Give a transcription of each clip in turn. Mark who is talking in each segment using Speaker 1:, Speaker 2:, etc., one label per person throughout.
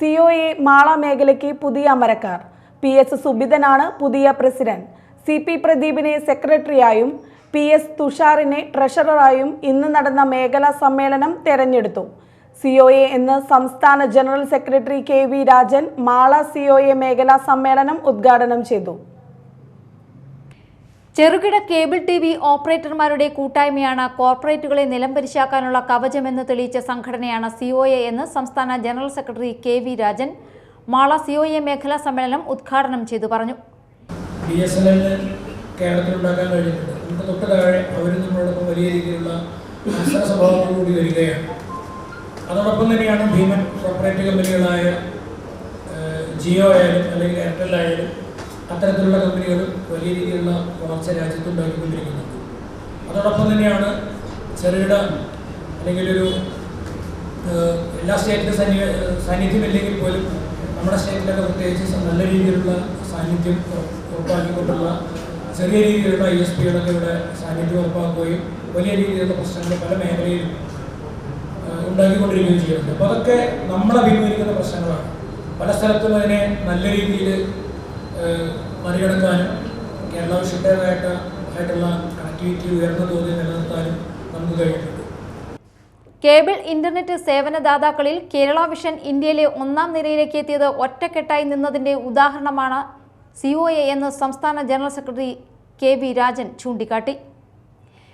Speaker 1: C Mala മേഖലയ്ക്ക് പുതിയ അമരക്കാർ. P S സുബിതനാണ് പുതിയ പ്രസിഡന്റ്. സി പി പ്രദീപിനെ സെക്രട്ടറിയായും പി എസ് തുഷാറിനെ ട്രഷററായും ഇന്ന് നടന്ന മേഖലാ സമ്മേളനം തെരഞ്ഞെടുത്തു. സി ഒ എ എന്ന് സംസ്ഥാന general secretary K V Rajan Mala C O A മേഖലാ സമ്മേളനം ഉദ്ഘാടനം ചെയ്തു.
Speaker 2: ചെറുകിട കേബിൾ ടി വി ഓപ്പറേറ്റർമാരുടെ കൂട്ടായ്മയാണ് കോർപ്പറേറ്റുകളെ നിലംപരിശാക്കാനുള്ള കവചമെന്ന് തെളിയിച്ച സംഘടനയാണ് സി ഒ എ എന്ന് സംസ്ഥാന general secretary K V Rajan Mala C O A മേഖലാ സമ്മേളനം ഉദ്ഘാടനം ചെയ്തു പറഞ്ഞു.
Speaker 3: ബി എസ് എൻ എല്ലിന് കേരളത്തിൽ ഉണ്ടാക്കാൻ കഴിഞ്ഞിട്ടുണ്ട്. നമുക്ക് തൊട്ട് താഴെ അവരും നമ്മളോടൊപ്പം അതോടൊപ്പം തന്നെയാണ് ഭീമൻ കോർപ്പറേറ്റ് കമ്പനികളായ ജിയോ ആയാലും അല്ലെങ്കിൽ എയർടെൽ ആയാലും അത്തരത്തിലുള്ള കമ്പനികൾ വലിയ രീതിയിലുള്ള വളർച്ച രാജ്യത്തുണ്ടാക്കിക്കൊണ്ടിരിക്കുന്നുണ്ട്. അതോടൊപ്പം തന്നെയാണ് ചെറുകിട അല്ലെങ്കിൽ ഒരു എല്ലാ സ്റ്റേറ്റിലും സന്നി സാന്നിധ്യമില്ലെങ്കിൽ പോലും നമ്മുടെ സ്റ്റേറ്റിലൊക്കെ പ്രത്യേകിച്ച് നല്ല രീതിയിലുള്ള സാന്നിധ്യം ഉറ- ഉറപ്പാക്കിക്കൊണ്ടുള്ള ചെറിയ രീതിയിലുള്ള ഐ എസ് പികളൊക്കെ ഇവിടെ സാന്നിധ്യം ഉറപ്പാക്കുകയും വലിയ രീതിയിലുള്ള പ്രശ്നങ്ങൾ പല മേഖലയിലും ഉണ്ടാക്കിക്കൊണ്ടിരിക്കുകയും ചെയ്യുന്നുണ്ട്. അപ്പോൾ അതൊക്കെ നമ്മൾ അഭിമുഖീകരിക്കുന്ന പ്രശ്നങ്ങളാണ്. പല സ്ഥലത്തും അതിനെ നല്ല രീതിയിൽ മറികടക്കാനും കേരള വിഷയത്തേതായിട്ട് ആയിട്ടുള്ള കണക്ടിവിറ്റി ഉയർന്ന തോതിൽ നിലനിർത്താനും നമുക്ക് കഴിയുന്നുണ്ട്.
Speaker 2: കേബിൾ ഇന്റർനെറ്റ് സേവനദാതാക്കളിൽ കേരള വിഷൻ ഇന്ത്യയിലെ ഒന്നാം നിരയിലേക്ക് എത്തിയത് ഒറ്റക്കെട്ടായി നിന്നതിന്റെ ഉദാഹരണമാണ് സി ഒ എ എന്ന് സംസ്ഥാന general secretary K V Rajan ചൂണ്ടിക്കാട്ടി.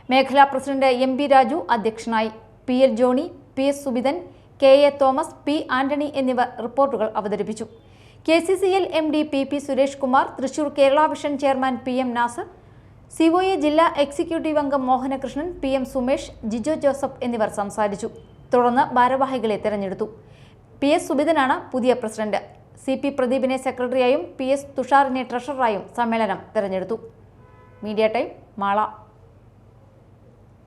Speaker 2: മേഖലാ പ്രസിഡന്റ് എം പി രാജു അധ്യക്ഷനായി. P L Johnny P S Subithan K A Thomas P Antony എന്നിവർ റിപ്പോർട്ടുകൾ അവതരിപ്പിച്ചു. K C C L M D P P Suresh Kumar Thrissur Kerala vision chairman P M Nasar C O A ജില്ലാ executive അംഗം Mohanakrishnan P M Sumesh Jijo Joseph എന്നിവർ സംസാരിച്ചു. തുടർന്ന് ഭാരവാഹികളെ തെരഞ്ഞെടുത്തു. പി എസ് സുബിതനാണ് പുതിയ പ്രസിഡന്റ്. സി പി പ്രദീപിനെ സെക്രട്ടറിയായും പി എസ് തുഷാറിനെ ട്രഷററായും സമ്മേളനം തെരഞ്ഞെടുത്തു. Media time Mala.